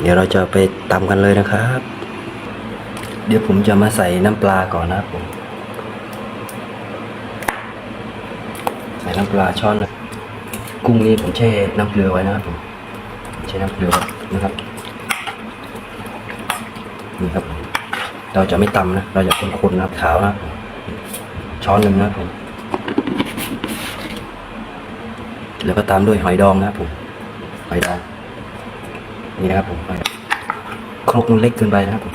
เดี๋ยวเราจะไปตำกันเลยนะครับ เดี๋ยวผมจะมาใส่น้ำปลาก่อนนะครับผมใส่น้ำปลาช้อนนะกุ้งนี่ผมแช่น้ำเกลือไว้นะครับผมแช่น้ำเกลือนะครับนี่ครับเราจะไม่ตำนะ เราจะคนๆนะครับขาวนะช้อนหนึ่งนะครับผมแล้วก็ตามด้วยหอยดองนะครับผมหอยดอง นี่นะครับผมครกมันเล็กเกินไปนะครับผม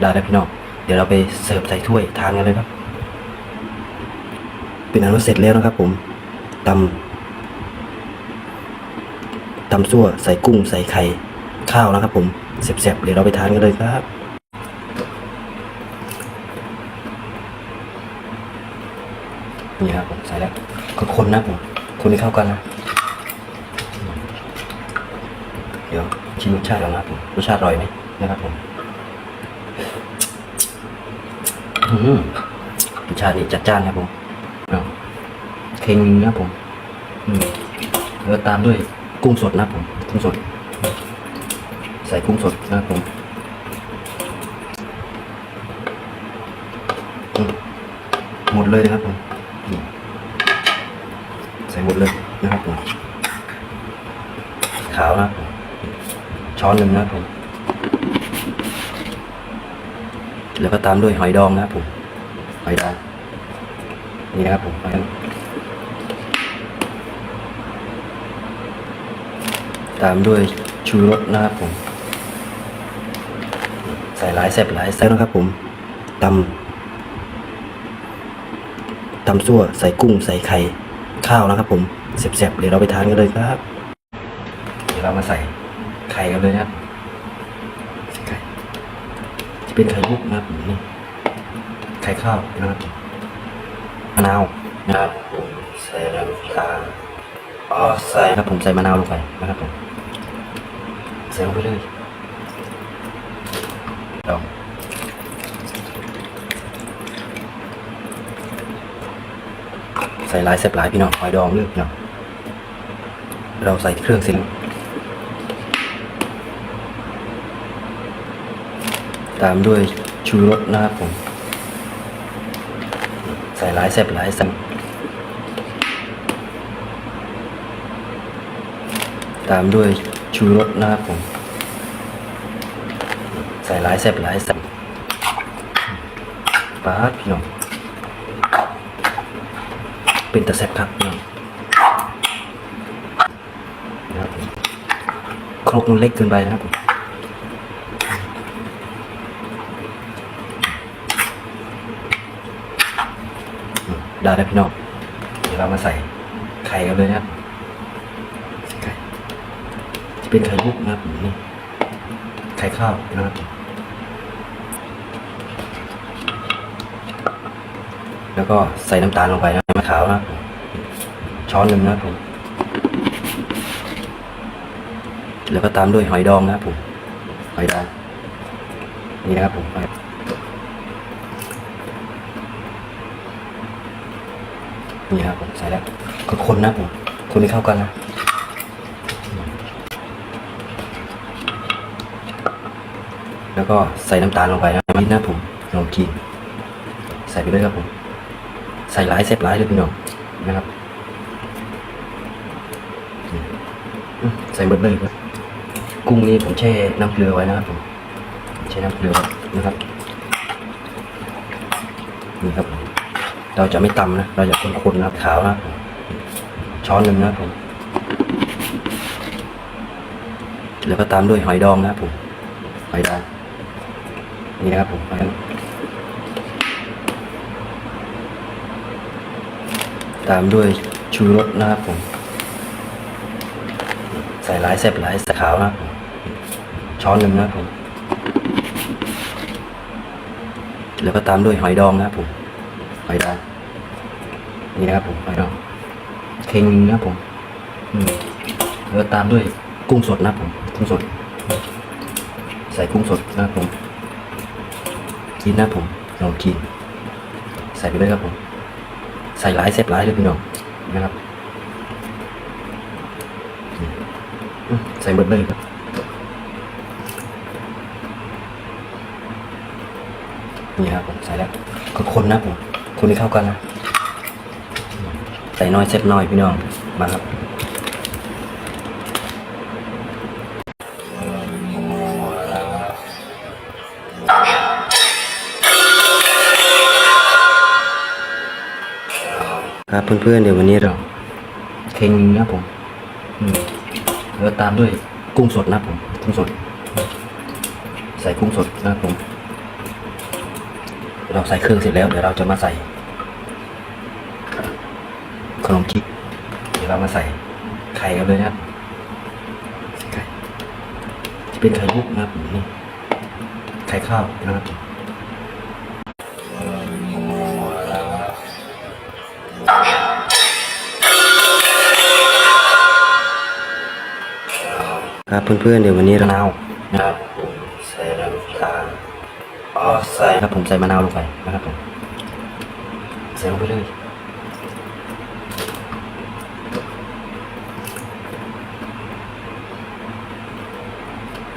ได้แล้วพี่น้อง เดี๋ยวเราไปเสิร์ฟใส่ถ้วยทานกันเลยครับ เป็นอันว่าเสร็จแล้วนะครับผมตำตำซั่วใส่กุ้งใส่ไข่ข้าวนะครับผมเสร็จๆเดี๋ยวเราไปทานกันเลยครับ นี่ครับผมใส่แล้วคนๆนะผมคนให้เข้ากันนะ เดี๋ยวชิมรสชาติก่อนนะครับผมรสชาติอร่อยไหมนะครับผมอืมรสชาตินี่จัดจ้านครับผมเค็งนะผมแล้วตามด้วยกุ้งสดนะผมกุ้งสด ใส่กุ้งสดนะผมหมดเลยนะครับผม ใส่หมดเลยนะครับผมขาวนะครับช้อนหนึ่งนะครับผม แล้วก็ตามด้วยหอยดองนะครับผมหอยดองนี่นะครับผมตามด้วยชูรสนะครับผม ใส่หลายแซ่บหลายแซ่บนะครับผมตำ ตำซั่วใส่กุ้งใส่ไข่ข้าวนะครับผมเสียบๆเดี๋ยวเราไปทานกันเลยครับ เดี๋ยวเรามาใส่ไข่กันเลยนะครับไข่จะเป็นไข่มุกนะครับผมนี่ไข่ข้าวนะครับมะนาวนะครับผมใส่น้ำตาลอ๋อใส่ครับผมใส่มะนาวลงไปนะครับผมใส่ลงไปเลยลอง ใส่ลายเสียบลายพี่น้องหอยดองเลือกพี่น้องเราใส่เครื่องเสร็จตามด้วยชูรสนะครับผม ใส่หลายแซ่บหลายแซ่บตามด้วยชูรสนะครับผม ใส่หลายแซ่บหลายแซ่บปาดพี่น้อง เป็นตะแซ่บครับนะครับครกมันเล็กเกินไปนะครับผมได้แล้วพี่น้องเดี๋ยวเรามาใส่ไข่กันเลยนะครับไข่จะเป็นไข่มุกนะครับนี่ไข่ข้าวนะครับแล้วก็ใส่น้ำตาลลงไปนะ มะขาวนะครับช้อนหนึ่งนะผม แล้วก็ตามด้วยหอยดองนะผม หอยดอง นี่นะครับผมนี่ครับผมใส่แล้วคนนะผมคนให้เข้ากันนะแล้วก็ใส่น้ำตาลลงไปนะนิดนะผมลองกินใส่ไปเลยครับผม ใส่หลายเสร็จหลายเลยพี่น้องนะครับใส่หมดเลยครับกุ้งนี่ผมแช่น้ำเกลือไว้นะครับผมแช่น้ำเกลือนะครับนี่ครับผมเราจะไม่ตำนะเราจะคนๆนะครับขาวนะครับช้อนหนึ่งนะครับผมแล้วก็ตามด้วยหอยดองนะครับผมหอยดองนี่นะครับผมหอยดอง ตามด้วยชูรสนะครับผม ใส่หลายแซ่บหลายสขาวนะผมช้อนหนึ่งนะผม แล้วก็ตามด้วยหอยดองนะผม หอยดอง นี่นะครับผมหอยดองเค็งนะผมแล้วตามด้วยกุ้งสดนะผม กุ้งสด ใส่กุ้งสดนะผมกินนะผมลองกิน ใส่ไปเลยครับผม ใส่หลายเสร็จหลายเลยพี่น้องนะครับใส่หมดเลยครับนี่ครับผมใส่แล้วก็คนนะผมคนให้เข้ากันนะใส่น้อยเสร็จน้อยพี่น้องมาครับ ครับเพื่อนๆเดี๋ยววันนี้เราเค็งนะผมแล้วตามด้วยกุ้งสดนะผมกุ้งสด ใส่กุ้งสดนะผมเราใส่เครื่องเสร็จแล้วเดี๋ยวเราจะมาใส่ ขนมจีบเดี๋ยวเรามาใส่ไข่กันเลยนะครับไข่จะเป็นไข่ลูกนะครับผมนี่ไข่ข้าวนะครับ ครับเพื่อนๆเดี๋ยววันนี้เรามะนานะครับใส่น้ำตาลอ๋อใส่ครับผมใส่มะนาวลงไปนะครับผมใส่ลงไปเลย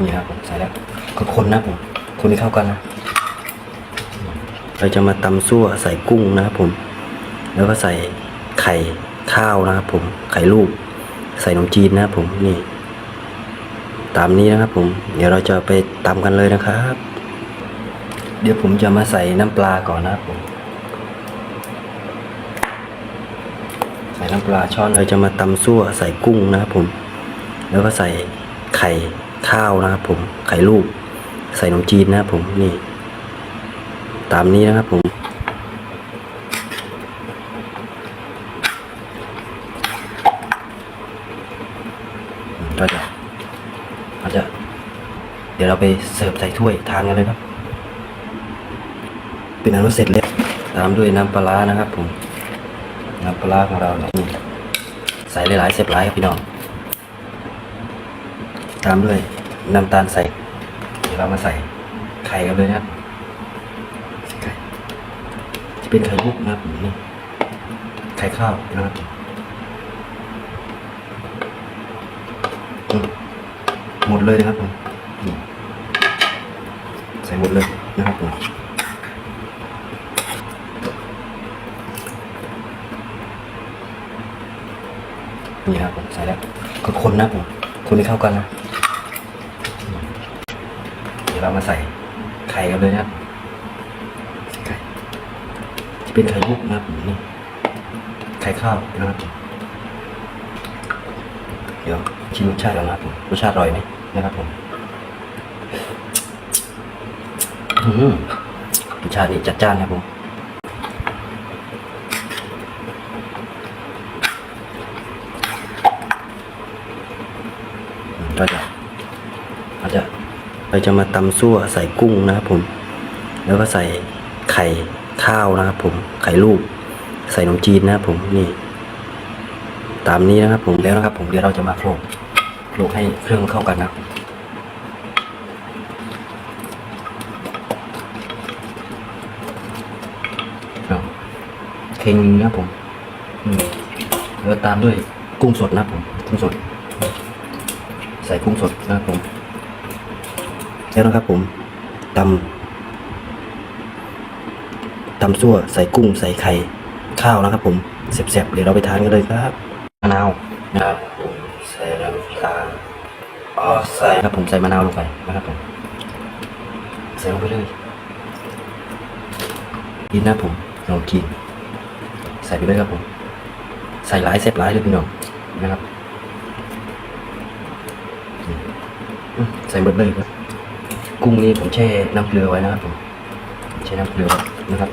นี่ครับผมใส่แล้วก็คนนะผมคนให้เข้ากันนะเราจะมาตำซั่วใส่กุ้งนะครับผม แล้วก็ใส่ไข่ข้าวนะครับผมไข่ลูก ใส่นมจีนนะครับผมนี่ ตามนี้นะครับผม เดี๋ยวเราจะไปตำกันเลยนะครับ เดี๋ยวผมจะมาใส่น้ำปลาก่อนนะครับผม ใส่น้ำปลาช้อนเราจะมาตำซั่วใส่กุ้งนะครับผม แล้วก็ใส่ไข่ข้าวนะครับผม ไข่ลูก ใส่นมจีนนะครับผม นี่ ตามนี้นะครับผม เราจะเราจะ เดี๋ยวเราไปเสิร์ฟใส่ถ้วยทานกันเลยครับ เป็นอันว่าเสร็จแล้วตามด้วยน้ำปลาร้านะครับผมน้ำปลาร้าของเราเนี่ยมีใส่หลายๆเสร็จหลายครับพี่น้อง ตามด้วยน้ำตาลใส่ เดี๋ยวเรามาใส่ไข่กันเลยนะครับไข่จะเป็นไข่ลูกนะครับผมนี่ไข่ข้าวนะครับอืมหมดเลยนะครับผม ใส่หมดเลยนะครับผมนี่ครับผมใส่แล้วก็คนนะครับผมคนให้เข้ากันนะเดี๋ยวเรามาใส่ไข่กันเลยนะครับไข่จะเป็นไข่ลูกนะครับผมนี่ไข่ข้าวนะครับผมเดี๋ยวชิมรสชาติก่อนนะครับผมรสชาติอร่อยไหมนะครับผมอื้อหือ รสชาตินี่จัดจ้านครับผมก็จะเราจะเราจะมาตำซั่วใส่กุ้งนะครับผม แล้วก็ใส่ไข่ข้าวนะครับผม ไข่ลูก ใส่นมจีนนะครับผม นี่ ตามนี้นะครับผม แล้วนะครับผม เดี๋ยวเราจะมาโขลกโขลกให้เครื่องเข้ากันนะครับเอาเค็ งนะครับผมอืมแล้วตามด้วยกุ้งสดนะครับผมกุ้งสด ใส่กุ้งสดนะครับผมแล้วนะครับผมตำตำซั่วใส่กุ้งใส่ไข่ข้าวนะครับ ผมเสียบๆเดี๋ยวเราไปทานกันเลยครับมะนาวนะครับผมใส่น้ำตาลอ๋อใส่ครับผมใส่มะนาวลงไปนะครับผมใส่ลงไปเลยกินนะผมลองกิน ใส่ไปเลยครับผมใส่หลายเสร็จหลายเลยพี่น้องนะครับใส่หมดเลยครับกุ้งนี่ผมแช่น้ำเกลือไว้นะครับผมแช่น้ำเกลือนะครับ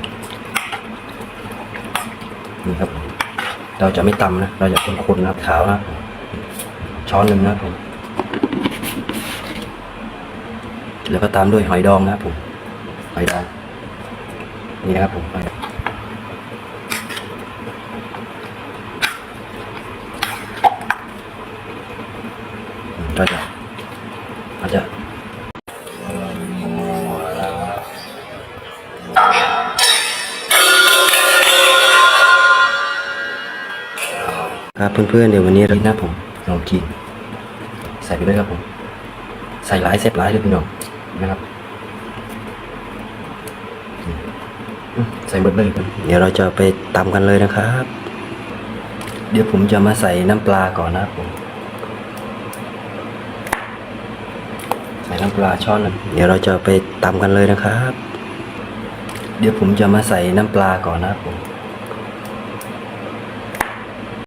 นี่ครับผมเราจะไม่ตำนะ เราจะคนๆนะครับขาวนะช้อนหนึ่งนะครับผมแล้วก็ตามด้วยหอยดองนะครับผมหอยดองนี่นะครับผมหอยดองอืมก็จะเราจะ ครับเพื่อนๆเดี๋ยววั นนี้เราหน้าผมลองกินใส่ไปเลยครับผม ใส่หลายเซฟหลายเลยพี่น้องนะครับอืมใส่หมดเลยครับเดี๋ยวเราจะไปตำกันเลยนะครับ เดี๋ยวผมจะมาใส่น้ำปลาก่อนนะครับผม ใส่น้ำปลาช้อนเดี๋ยวเราจะไปตำกันเลยนะครับ เดี๋ยวผมจะมาใส่น้ำปลาก่อนนะครับผม